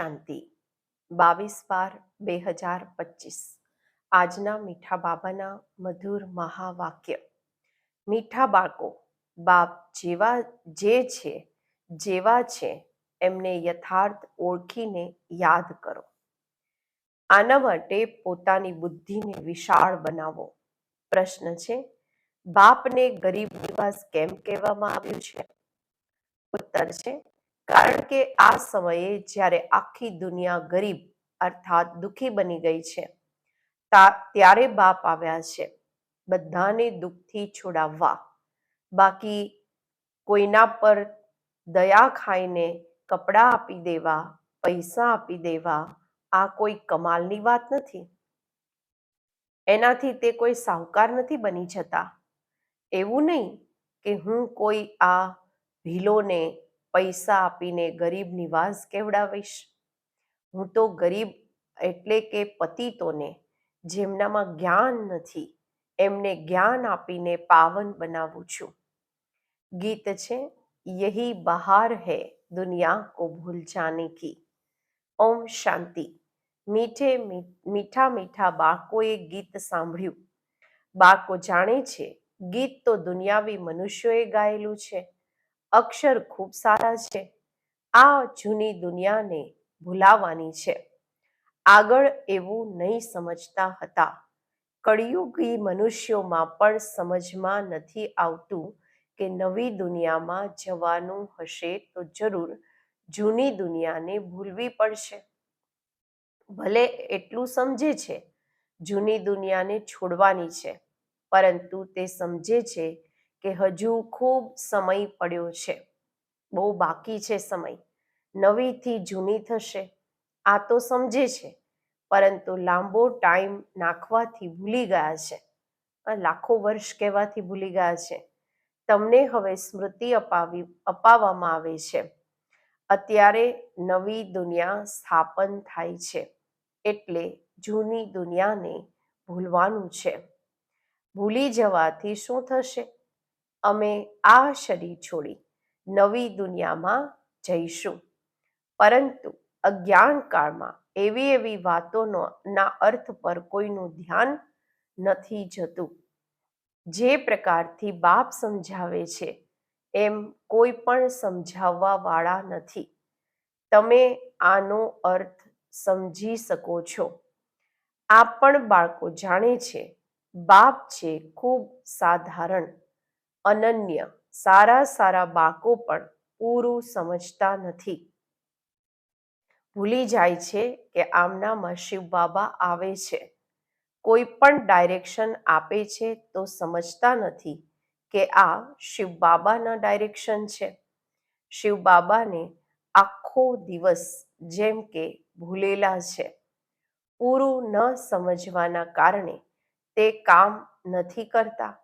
શાંતિ. બાવીસ બાર બે હજાર પચીસ. આજના મીઠા બાબાના મધુર મહાવાક્ય. મીઠા બાળકો, બાપ જેવા, જે છે, જેવા છે, એમને યથાર્થ ઓળખીને યાદ કરો. આના માટે પોતાની બુદ્ધિને વિશાળ બનાવો. પ્રશ્ન છે, બાપને ગરીબ નિવાસ કેમ કહેવામાં આવ્યું છે? ઉત્તર છે કારણ કે આ સમયે જ્યારે આખી દુનિયા ગરીબ અર્થાત દુઃખી બની ગઈ છે ત્યારે બાપ આવ્યા છે. બધાને દુઃખથી છોડાવવા. બાકી કોઈના પર દયા ખાઈને કપડાં આપી દેવા, પૈસા આપી દેવા, આ કોઈ કમાલની વાત નથી. એનાથી તે કોઈ સાહુકાર નથી બની જતા. એવું નહીં કે હું કોઈ આ ભીલોને પૈસા આપીને ગરીબ નિવાસ કેવડાવીશ? હું તો ગરીબ એટલે કે પતિતોને, જેમનામાં જ્ઞાન નથી, એમને જ્ઞાન આપીને પાવન બનાવું છું. ગીત છે, યહી બહાર હૈ દુનિયા કો ભૂલ જાને કી. ઓમ શાંતિ. મીઠે મીઠા મીઠા બાળકોએ ગીત સાંભળ્યું. બાળકો જાણે છે, ગીત તો દુનિયાવી મનુષ્યોએ ગાયેલું છે. અક્ષર ખૂબ સારા છે. આ જૂની દુનિયાને ભૂલાવાની છે. આગળ એવું નહીં સમજતા હતા. કળિયુગી મનુષ્યોમાં પણ સમજમાં નથી આવતું કે નવી દુનિયામાં જવાનું હશે તો જરૂર જૂની દુનિયાને ભૂલવી પડશે. ભલે એટલું સમજે છે, જૂની દુનિયાને છોડવાની છે, પરંતુ તે સમજે છે કે હજુ ખૂબ સમય પડ્યો છે. બહુ બાકી છે સમય. નવીથી જૂની થશે. આ તો સમજે છે. પરંતુ લાંબો ટાઈમ નાખવાથી ભૂલી ગયા છે. લાખો વર્ષ કહેવાથી ભૂલી ગયા છે. તમને હવે સ્મૃતિ અપાવી, અપાવવામાં આવે છે. અત્યારે નવી દુનિયા સ્થાપન થાય છે. એટલે જૂની દુનિયાને ભૂલવાનું છે. ભૂલી જવાથી શું થશે? અમે આ શરીર છોડી નવી દુનિયામાં જઈશું. પરંતુ અજ્ઞાન કાળમાં એવી એવી વાતોનો ના અર્થ પર કોઈનું ધ્યાન નથી જતું. જે પ્રકારથી બાપ સમજાવે છે, એમ કોઈ પણ સમજાવવા વાળા નથી. તમે આનો અર્થ સમજી શકો છો. આ પણ બાળકો જાણે છે, બાપ છે ખૂબ સાધારણ. અનન્ય. સારા સારા બાળકો પણ પૂરું સમજતા નથી. ભૂલી જાય છે કે આમનામાં શિવ બાબા આવે છે. કોઈ પણ ડાયરેક્શન આપે છે તો સમજતા નથી કે આ શિવ બાબાના ડાયરેક્શન છે. શિવ બાબાને આખો દિવસ જેમ કે ભૂલેલા છે. પૂરું ન સમજવાના કારણે તે કામ નથી કરતા.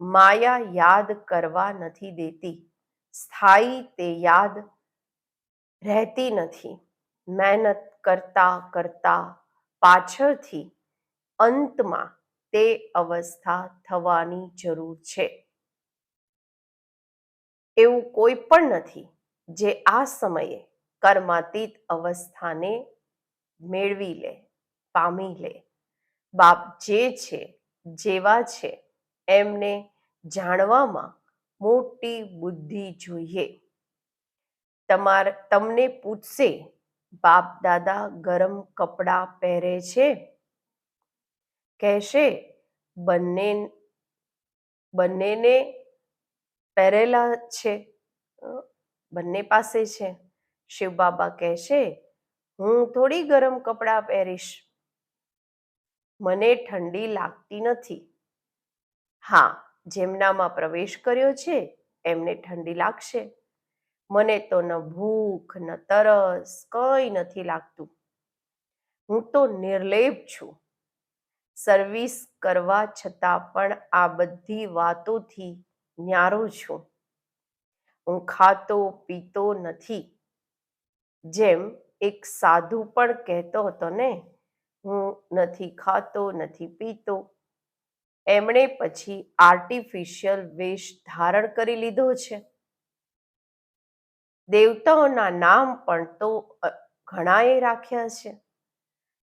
માયા યાદ કરવા નથી દેતી. સ્થાયી તે યાદ રહેતી નથી. મહેનત કરતા કરતા પાછળથી અંતમાં તે અવસ્થા થવાની જરૂર છે. એવું કોઈ પણ નથી જે આ સમયે કર્માતીત અવસ્થાને મેળવી લે, પામી લે. બાપ જે છે, જેવા છે એમને જાણવામાં મોટી બુદ્ધિ જોઈએ. તમાર, તમને પૂછશે, બાપ દાદા ગરમ કપડાં પહેરે છે? કહેશે, બંને, બંનેને પહેરેલા છે. બંને પાસે છે. શિવ બાબા કહેશે, હું થોડી ગરમ કપડાં પહેરીશ. મને ઠંડી લાગતી નથી. હા, જેમનામાં પ્રવેશ કર્યો છે, એમને ઠંડી લાગશે. મને તો ન ભૂખ, ન તરસ, કંઈ નથી લાગતું. હું તો નિર્લેપ છું. સર્વિસ કરવા છતાં પણ આ બધી વાતોથી ન્યારો છું. હું ખાતો, પીતો નથી. જેમ એક સાધુ પણ કહેતો હતો ને, હું નથી ખાતો, નથી પીતો. એમણે પછી આર્ટિફિશિયલ વેશ ધારણ કરી લીધો છે. દેવતાઓના નામ પણ તો ઘણાએ રાખ્યા છે.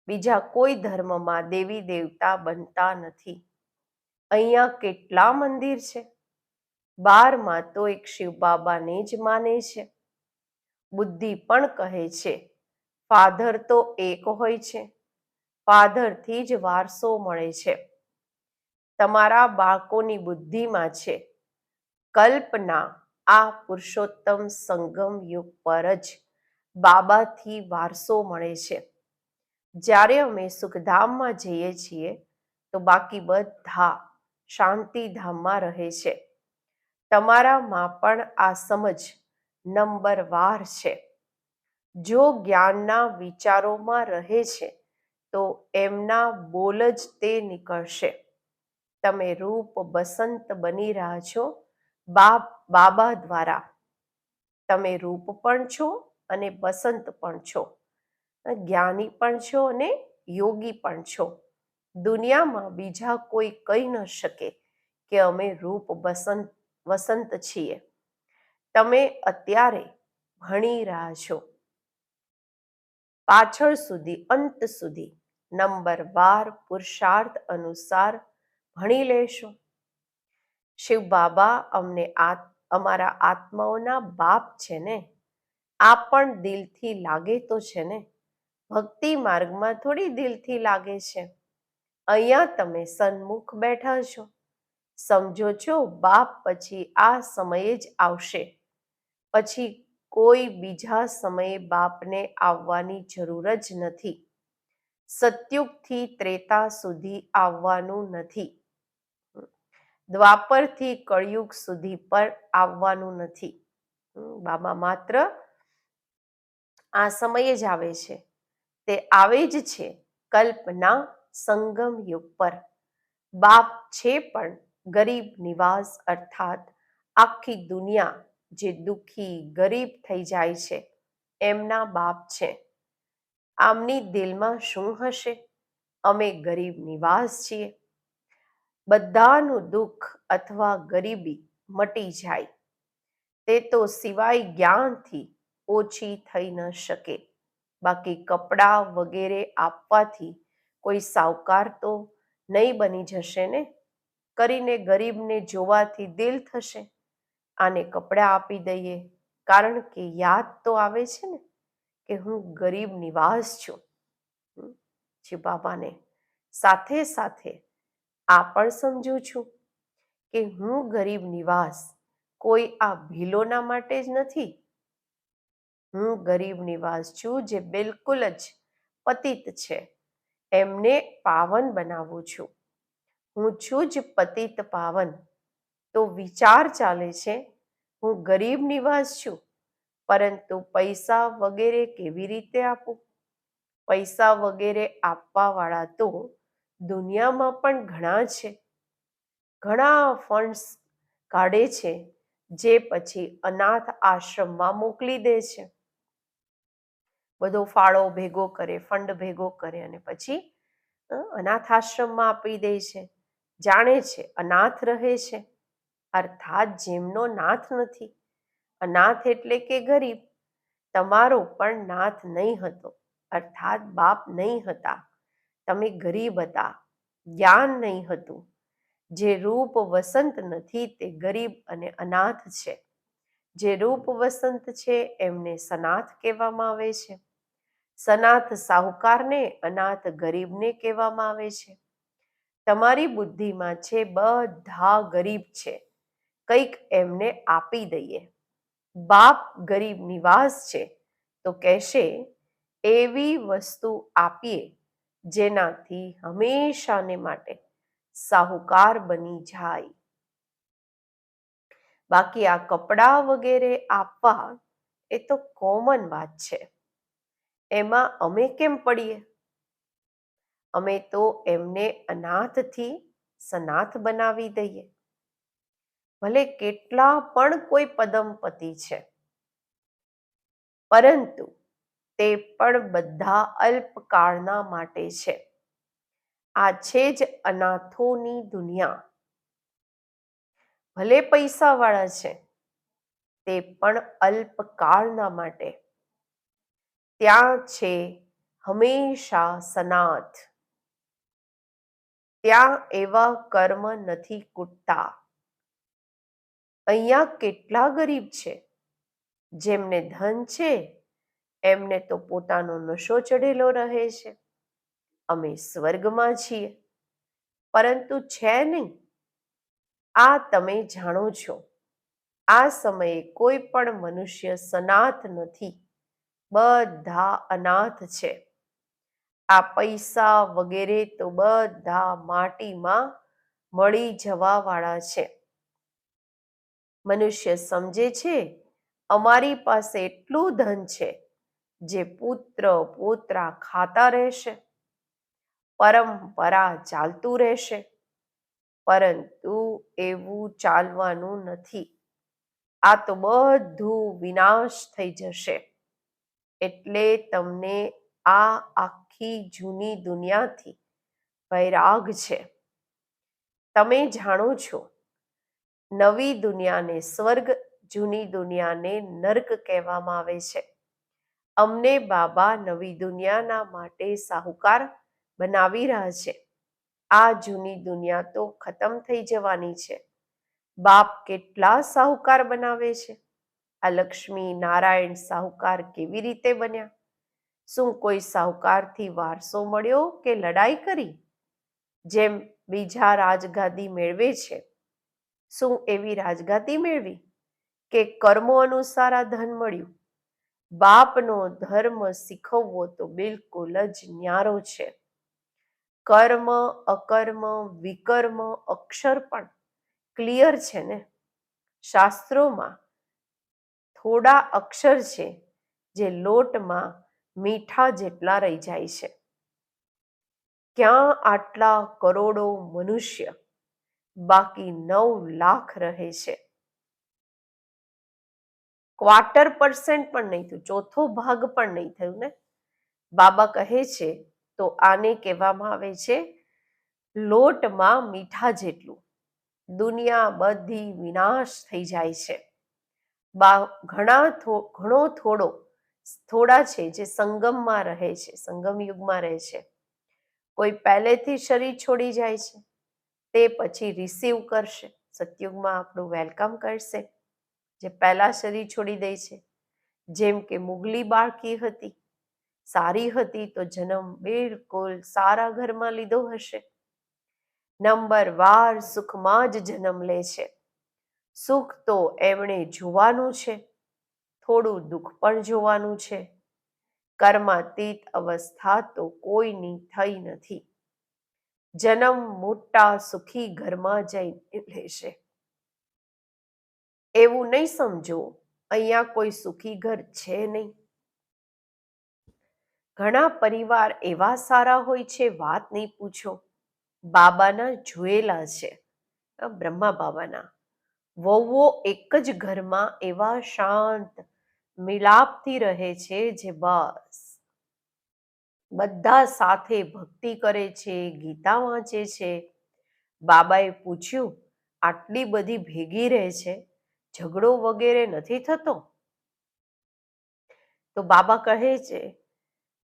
બીજા કોઈ ધર્મમાં દેવી દેવતા બનતા નથી. અહીંયા કેટલા મંદિર છે? બારમાં તો એક શિવ બાબાને જ માને છે. બુદ્ધિ પણ કહે છે, ફાધર તો એક હોય છે. ફાધરથી જ વારસો મળે છે. તમારા બાળકોની બુદ્ધિમાં છે. કલ્પના આ પુરુષોત્તમ સંગમ યુગ પર જ બાબાથી વારસો મળે છે. જ્યારે અમે સુખધામમાં જઈએ છીએ, તો બાકી બધા શાંતિધામમાં રહે છે. તમારામાં પણ આ સમજ નંબરવાર છે. જો જ્ઞાનના વિચારોમાં રહે છે, તો એમના બોલ જ તે નીકળશે. તમે રૂપ બસંત બની રહ્યા છો, બાપ, બાબા દ્વારા. તમે રૂપ પણ છો અને બસંત પણ છો. જ્ઞાની પણ છો અને યોગી પણ છો. દુનિયામાં બીજા કોઈ કહી ન શકે કે અમે રૂપ બસંત, વસંત છીએ. તમે અત્યારે ભણી રહ્યા છો. પાછળ સુધી, અંત સુધી નંબર બાર પુરુષાર્થ અનુસાર ભણી લેશો. શિવ બાબા અમને અમારા આત્માઓના બાપ છે ને? આ પણ દિલથી લાગે તો છે ને? ભક્તિ માર્ગમાં થોડી દિલથી લાગે છે. અહીંયા તમે સન્મુખ બેઠા છો. સમજો છો, બાપ પછી આ સમયે જ આવશે. પછી કોઈ બીજા સમયે બાપને આવવાની જરૂર જ નથી. સત્યુગથી ત્રેતા સુધી આવવાનું નથી. દ્વાપરથી કળયુગ સુધી પર આવવાનું નથી. બાબા માત્ર આ સમયે જ આવે છે. તે આવે જ છે કલ્પના સંગમ યુગ પર. બાપ છે પણ ગરીબ નિવાસ અર્થાત આખી દુનિયા જે દુખી, ગરીબ થઈ જાય છે, એમના બાપ છે. આમની દિલમાં શું હશે? અમે ગરીબ નિવાસ છીએ. બધાનું દુઃખ અથવા ગરીબી મટી જાય. તે તો સિવાય જ્ઞાનથી ઓછી થઈ ન શકે. બાકી કપડાં વગેરે આપવાથી કોઈ સાવકાર તો નહીં બની જશે ને? કરીને ગરીબને જોવાથી દિલ થશે? આને કપડાં આપી દઈએ, કારણ કે યાદ તો આવે છે ને, કે હું ગરીબ નિવાસ છું. જી બાબાને. સાથે સાથે આ પણ સમજું છું કે હું ગરીબ નિવાસ, કોઈ આ ભીલોના માટે જ નથી. હું ગરીબ નિવાસ છું જે બિલકુલ જ પતિત છે. એમને પાવન બનાવું છું. હું છું જ પતિત પાવન. તો વિચાર ચાલે છે, હું ગરીબ નિવાસ છું, પરંતુ પૈસા વગેરે કેવી રીતે આપું? પૈસા વગેરે આપવાવાળા તો દુનિયામાં પણ ઘણા છે. ઘણા ફંડ્સ કાઢે છે, જે પછી અનાથ આશ્રમમાં મોકલી દે છે. બધો ફાળો ભેગો કરે, ફંડ ભેગો કરે અને પછી અનાથ આશ્રમમાં આપી દે છે. જાણે છે, અનાથ રહે છે. અર્થાત જેમનો નાથ નથી. અનાથ એટલે કે ગરીબ. તમારો પણ નાથ નહીં હતો. અર્થાત બાપ નહીં હતા. તમે ગરીબ હતા, જ્ઞાન નહીં હતું. જે રૂપ વસંત નથી તે ગરીબ અને અનાથ છે. જે રૂપ વસંત છે એમને સનાથ કહેવામાં આવે છે. સનાથ સાહુકારને, અનાથ ગરીબને કહેવામાં આવે છે. તમારી બુદ્ધિમાં છે બધા ગરીબ છે. કંઈક એમને આપી દઈએ. બાપ ગરીબ નિવાસ છે, તો કહેશે, એવી વસ્તુ આપીએ જેનાથી હંમેશાને માટે સાહુકાર બની જાય. બાકી આ કપડાં વગેરે આપવા એ તો કોમન વાત છે. એમાં અમે કેમ પડીએ? અમે તો એમને અનાથથી સનાથ બનાવી દઈએ. ભલે કેટલા પણ કોઈ પદમપતિ છે. પરંતુ તે પણ બધા અલ્પકાળના માટે છે. આ છે જ અનાથોની દુનિયા. ભલે પૈસાવાળા છે, તે પણ અલ્પકાળના માટે. ત્યાં છે હંમેશા સનાથ. ત્યાં એવા કર્મ નથી કૂટતા. અહીંયા કેટલા ગરીબ છે, જેમને ધન છે એમને તો પોતાનો નશો ચડેલો રહે છે. અમે સ્વર્ગમાં છીએ. પરંતુ છે નહીં. આ તમે જાણો છો. આ સમયે કોઈ પણ મનુષ્ય સનાથ નથી. બધા અનાથ છે. આ પૈસા વગેરે તો બધા માટીમાં મળી જવા વાળા છે. મનુષ્ય સમજે છે, અમારી પાસે એટલું ધન છે જે પુત્ર પોતરા ખાતા રહેશે, પરંપરા ચાલતું રહેશે, પરંતુ એવું ચાલવાનું નથી. આ તો બધું વિનાશ થઈ જશે. એટલે તમને આ આખી જૂની દુનિયાથી વૈરાગ છે. તમે જાણો છો, નવી દુનિયાને સ્વર્ગ, જૂની દુનિયાને નર્ક કહેવામાં આવે છે. અમને બાબા નવી દુનિયાના માટે સાહુકાર બનાવી રહ્યા છે. આ જૂની દુનિયા તો ખતમ થઈ જવાની છે. બાપ કેટલા સાહુકાર બનાવે છે. આ લક્ષ્મી નારાયણ સાહુકાર કેવી રીતે બન્યા? શું કોઈ સાહુકારથી વારસો મળ્યો કે લડાઈ કરી? જેમ બીજા રાજગાદી મેળવે છે. શું એવી રાજગાદી મેળવી? કે કર્મો અનુસાર આ ધન મળ્યું? બાપનો ધર્મ શીખવવો તો બિલકુલ જ ન્યારો છે. કર્મ, અકર્મ, વિકર્મ, અક્ષર પણ ક્લિયર છે ને? શાસ્ત્રોમાં થોડા અક્ષર છે જે લોટમાં મીઠા જેટલા રહી જાય છે. ક્યાં આટલા કરોડો મનુષ્ય બાકી નવ લાખ રહે છે? ક્વાર્ટર પર્સન્ટ પણ નહીં થયું, ચોથો ભાગ પણ નહીં થયું ને? બાબા કહે છે, તો આને કહેવામાં આવે છે, લોટમાં મીઠા જેટલું, દુનિયા બધી વિનાશ થઈ જાય છે. બા, ઘણા ઘણો થોડો, થોડા છે જે સંગમમાં રહે છે સંગમ યુગમાં રહે છે. કોઈ પહેલેથી શરીર છોડી જાય છે, તે પછી રિસીવ કરશે, સતયુગમાં આપણું વેલકમ કરશે. જે પહેલા શરીર છોડી દે છે. જેમ કે મુગલી બાળકી હતી, સારી હતી તો જન્મ બિલકુલ સારા ઘરમાં લીધો હશે. નંબર વાર સુખમાં જ જન્મ લે છે. સુખ તો એમણે જોવાનું છે, થોડું દુઃખ પણ જોવાનું છે. કર્માતીત અવસ્થા તો કોઈની થઈ નથી. જન્મ મોટા સુખી ઘરમાં જઈને લેશે. એવું નહીં સમજો, અહીંયા કોઈ સુખી ઘર છે નહીં. ઘણા પરિવાર એવા સારા હોય છે, વાત નહીં પૂછો. બાબાના જોયેલા છે બ્રહ્મા બાબાના. વહુઓ એક જ ઘરમાં એવા શાંત, મિલાપથી રહે છે જે બસ. બધા સાથે ભક્તિ કરે છે, ગીતા વાંચે છે. બાબાએ પૂછ્યું, આટલી બધી ભેગી રહે છે? ઝઘડો વગેરે નથી થતો? તો બાબા કહે છે,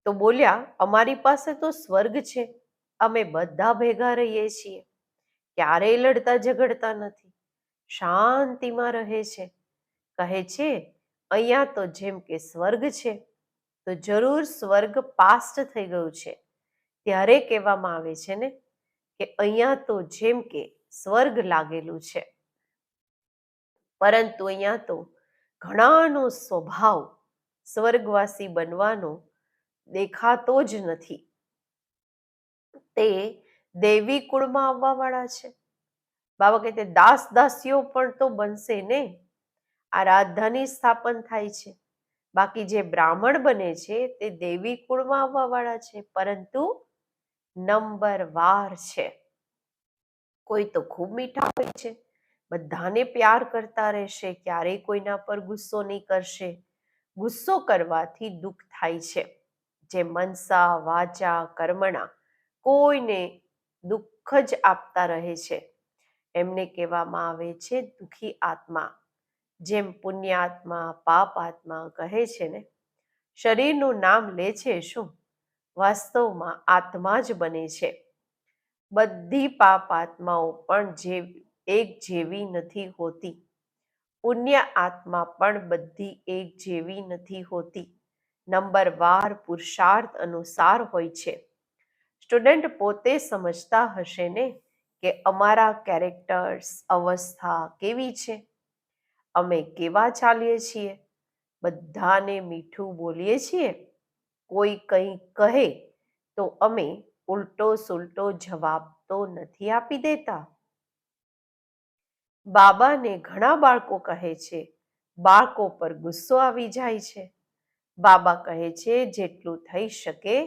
તો બોલ્યા, અમારી પાસે તો સ્વર્ગ છે. અમે બધા ભેગા રહીએ છીએ. ક્યારેય લડતા ઝઘડતા નથી. શાંતિમાં રહે છે. કહે છે, અહીંયા તો જેમ કે સ્વર્ગ છે, તો જરૂર સ્વર્ગ પાસ્ટ થઈ ગયું છે. ત્યારે કહેવામાં આવે છે ને, કે અહીંયા તો જેમ કે સ્વર્ગ લાગેલું છે. પરંતુ અહીંયા તો ઘણાનો સ્વભાવ સ્વર્ગવાસી બનવાનો દેખાતો જ નથી. તે દેવી કુળમાં આવવા વાળા છે. બાબા તે દાસ દાસીઓ પણ તો બનશે ને? આ રાજધાની સ્થાપન થાય છે. બાકી જે બ્રાહ્મણ બને છે તે દેવી કુળમાં આવવા વાળા છે, પરંતુ નંબર વાર છે. કોઈ તો ખૂબ મીઠા હોય છે. બધાને પ્યાર કરતા રહેશે, ક્યારેય કોઈના પર ગુસ્સો નહીં કરશે. ગુસ્સો કરવાથી દુઃખ થાય છે. જે મનસા, વાચા, કર્મણા કોઈને દુઃખ જ આપતા રહે છે. એમને કહેવામાં આવે છે દુઃખી આત્મા. જેમ પુણ્યાત્મા પાપ આત્મા કહે છે ને, શરીરનું નામ લે છે શું? વાસ્તવમાં આત્મા જ બને છે. બધી પાપ આત્માઓ પણ જે એક જેવી નથી હોતી. પુણ્ય આત્મા પણ બધી એક જેવી નથી હોતી. નંબર વાર પુરુષાર્થ અનુસાર હોય છે. સ્ટુડન્ટ પોતે સમજતા હશે ને કે અમારા કેરેક્ટર્સ, અવસ્થા કેવી છે? અમે કેવા ચાલીએ છીએ? બધાને મીઠું બોલીએ છીએ? કોઈ કંઈ કહે તો અમે ઉલટો સુલટો જવાબ તો નથી આપી દેતા. બાબાને ઘણા બાળકો કહે છે. બાળકો પર ગુસ્સો આવી જાય છે. બાબા કહે છે, જેટલું થઈ શકે,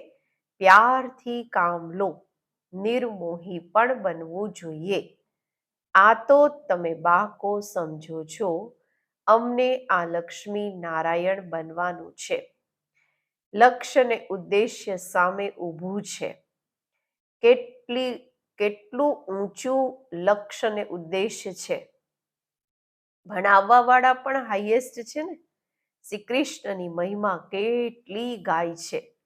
પ્યારથી કામ લો. નિર્મોહી પણ બનવું જોઈએ. આ તો તમે બાળકો સમજો છો. અમને આ લક્ષ્મી નારાયણ બનવાનું છે. લક્ષ્ય ને ઉદ્દેશ્ય સામે ઊભું છે. કેટલી કેટલું ઊંચું લક્ષ્ય ને ઉદ્દેશ્ય છે? ભણાવવા વાળા પણ હાઈએસ્ટ છે ને? શ્રી કૃષ્ણની મહિમા કેટલી ગાય છે?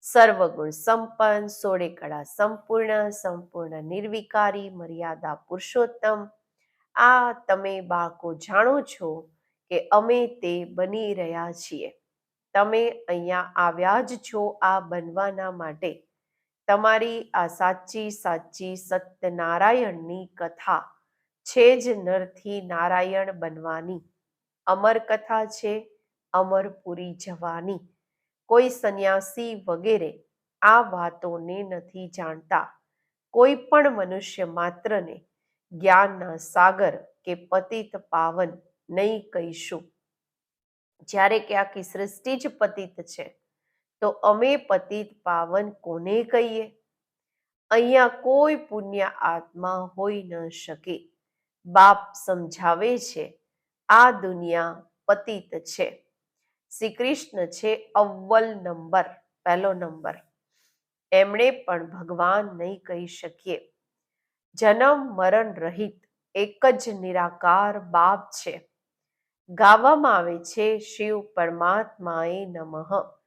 સર્વગુણ સંપન્ન, સોળે કળા સંપૂર્ણ સંપૂર્ણ નિર્વિકારી, મર્યાદા પુરુષોત્તમ. આ તમે બાળકો જાણો છો કે અમે તે બની રહ્યા છીએ. તમે અહીંયા આવ્યા જ છો આ બનવાના માટે. તમારી આ સાચી સાચી સત્યનારાયણની કથા છે જ નરથી નારાયણ બનવાની. અમર કથા છે અમરપુરી જવાની. કોઈ સંન્યાસી વગેરે આ વાતોને નથી જાણતા. કોઈ પણ મનુષ્ય માત્રને જ્ઞાનના સાગર કે પતિત પાવન નહીં કહીશું. જ્યારે કે આખી સૃષ્ટિ જ પતિત છે. તો અમે પતિત પાવન કોને કહીએ? અહીંયા કોઈ પુણ્ય આત્મા હોઈ ન શકે. બાપ સમજાવે છે, આ દુનિયા પતિત છે. શ્રી કૃષ્ણ છે અવ્વલ નંબર, પહેલો નંબર. એમણે પણ ભગવાન નહીં કહી શકીએ. જન્મ મરણ રહિત એક જ નિરાકાર બાપ છે. ગાવામાં આવે છે, શિવ પરમાત્માએ નમઃ.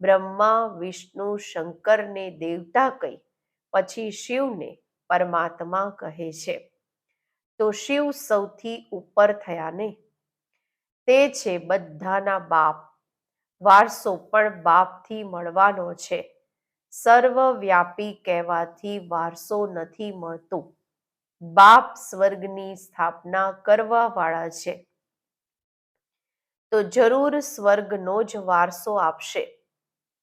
બ્રહ્મા, વિષ્ણુ, શંકરને દેવતા કહી, પછી શિવને પરમાત્મા કહે છે. તો શિવ સૌથી ઉપર થયા ને? તે છે બધાના બાપ. વારસો પણ બાપથી મળવાનો છે. સર્વવ્યાપી કહેવાથી વારસો નથી મળતો. બાપ સ્વર્ગની સ્થાપના કરવા વાળા છે. તો જરૂર સ્વર્ગનો જ વારસો આપશે.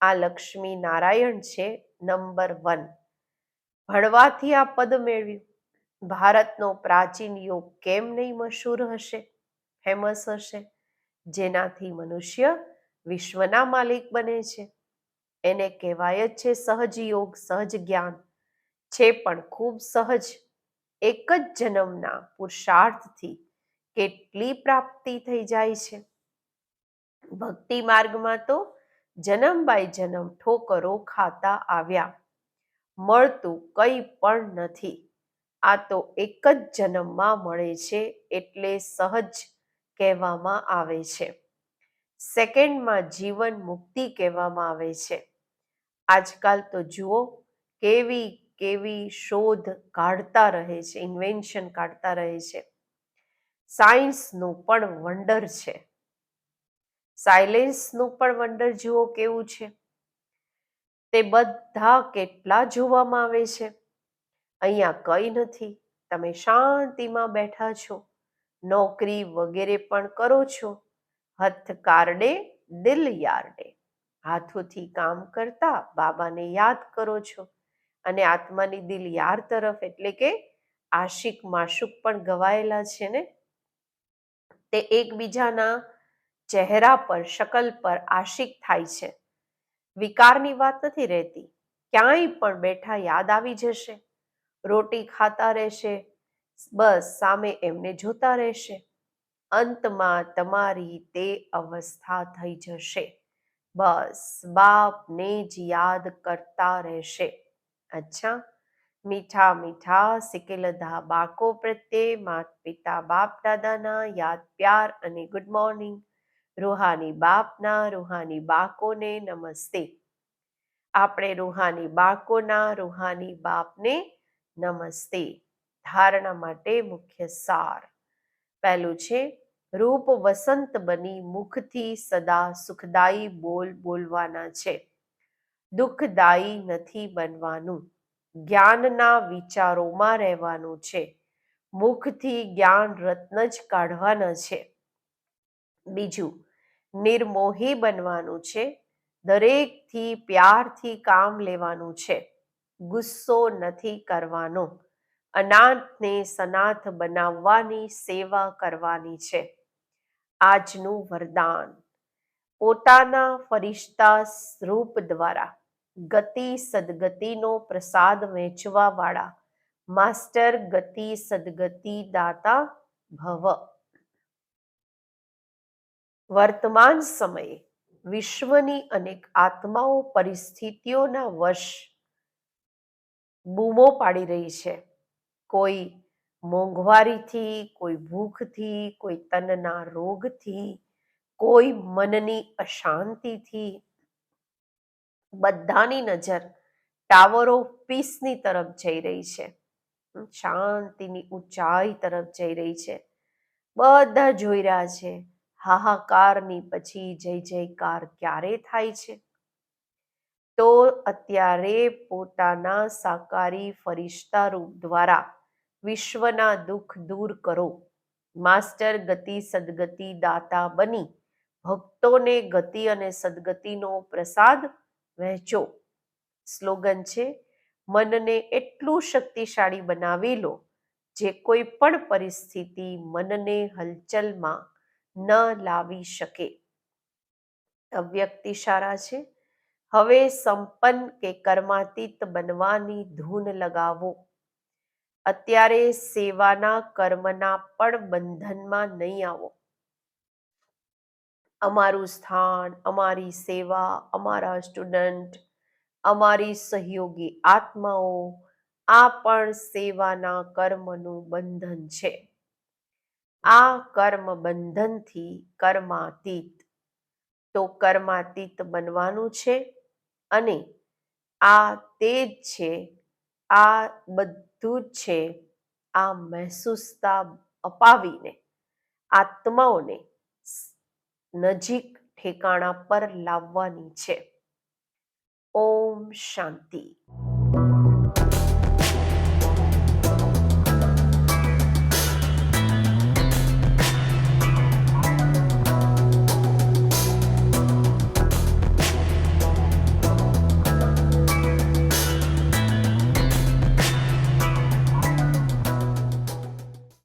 આ લક્ષ્મી નારાયણ છે નંબર વન. ભણવાથી આ પદ મેળવ્યું. ભારતનો પ્રાચીન યોગ કેમ નહીં મશહૂર હશે? ફેમસ હશે. જેનાથી મનુષ્ય વિશ્વના માલિક બને છે. એને કહેવાય જ છે સહજ યોગ, સહજ જ્ઞાન. છે પણ ખૂબ સહજ. એક જ જન્મના પુરુષાર્થથી કેટલી પ્રાપ્તિ થઈ જાય છે? ભક્તિ માર્ગમાં તો જન્મ બાય જન્મ ઠોકરો ખાતા આવ્યા. મળતું કંઈ પણ નથી. આ તો એક જ જન્મમાં મળે છે એટલે સહજ કહેવામાં આવે છે. સેકન્ડમાં જીવન મુક્તિ કહેવામાં આવે છે. આજકાલ તો જુઓ, કેવી કેવી શોધ કાઢતા રહે છે, ઇન્વેન્શન કાઢતા રહે છે. સાયન્સનું પણ વંડર છે. સાયલેન્સનું પણ વંડર જુઓ કેવું છે. તે બધા કેટલા જોવામાં આવે છે. અહીંયા કંઈ નથી. તમે શાંતિમાં બેઠા છો. નોકરી વગેરે પણ કરો છો. હથ કારડે, દિલ યારડે. હાથોથી કામ કરતા બાબાને યાદ કરો છો. અને આત્માની દિલ યાર તરફ એટલે કે આશિક માશુક પણ ગવાયેલા છે ને? તે એકબીજાના ચહેરા પર, શકલ પર આશિક થાય છે. વિકારની વાત નથી રહેતી. ક્યાંય પણ બેઠા યાદ આવી જશે. રોટી ખાતા રહેશે. બસ સામે એમને જોતા રહેશે. અંતમાં તમારી તે અવસ્થા થઈ જશે. બસ બાપને જ યાદ કરતા રહેશે. અચ્છા. મીઠા મીઠા સિકેલધા બાળકો પ્રત્યે માતા પિતા બાપ દાદાના યાદ, પ્યાર અને ગુડ મોર્નિંગ રૂહાની બાપના, રૂહાની બાકોને, નમસ્તે. આપણે રૂહાની બાકોના, રૂહાની બાપને, નમસ્તે. ધારણા માટે મુખ્ય સાર. પહેલું છે, રૂપ વસંત બની મુખથી સદા સુખદાયી બોલ બોલવાના છે. દુઃખદાયી નથી બનવાનું. જ્ઞાનના વિચારોમાં રહેવાનું છે. મુખથી જ્ઞાન રત્ન જ કાઢવાના છે. બીજું, નિર્મોહી બનવાનું છે, દરેકથી પ્યારથી કામ લેવાનું છે, ગુસ્સો નથી કરવાનો, અનાથને સનાથ બનાવવાની સેવા કરવાની છે, આજનું વરદાન. પોતાના ફરિશ્તા રૂપ દ્વારા ગતિ સદગતિનો પ્રસાદ વહેંચવાવાળા માસ્ટર ગતિ સદગતિ દાતા ભવ. વર્તમાન સમયે વિશ્વની અનેક આત્માઓ પરિસ્થિતિઓના વશ બૂમો પાડી રહી છે. કોઈ મોંઘવારીથી, કોઈ ભૂખથી, કોઈ તનના રોગથી, કોઈ મનની અશાંતિથી બધાની નજર ટાવર પીસની તરફ જઈ રહી છે. શાંતિની ઊંચાઈ તરફ જઈ રહી છે. બધા જોઈ રહ્યા છે. હાહાકારની પછી જય જયકાર ક્યારે થાય છે? તો અત્યારે પોતાના સાકારી ફરિશ્તા રૂપ દ્વારા વિશ્વના દુઃખ દૂર કરો. માસ્ટર ગતિ સદગતિ દાતા બની. ભક્તોને ગતિ અને સદગતિનો પ્રસાદ વહેંચો. સ્લોગન છે, મનને એટલું શક્તિશાળી બનાવી લો, જે કોઈ પણ પરિસ્થિતિ મનને હલચલમાં ન લાવી શકે. અવ્યક્તિ સારા છે. હવે સંપન્ન કે કર્માતીત બનવાની ધૂન લગાવો. અત્યારે સેવાના કર્મના પણ બંધનમાં નહીં આવો. અમારું સ્થાન, અમારી સેવા, અમારા સ્ટુડન્ટ, અમારી સહયોગી આત્માઓ, આ પણ સેવાના કર્મનું બંધન છે. આ કર્મ બંધનથી કર્માતીત. તો કર્માતીત બનવાનું છે અને આ તે જ છે, આ બધું જ છે, આ મહેસૂસતા અપાવીને, આત્માઓને નજીક ઠેકાણા પર લાવવાની છે. ઓમ શાંતિ.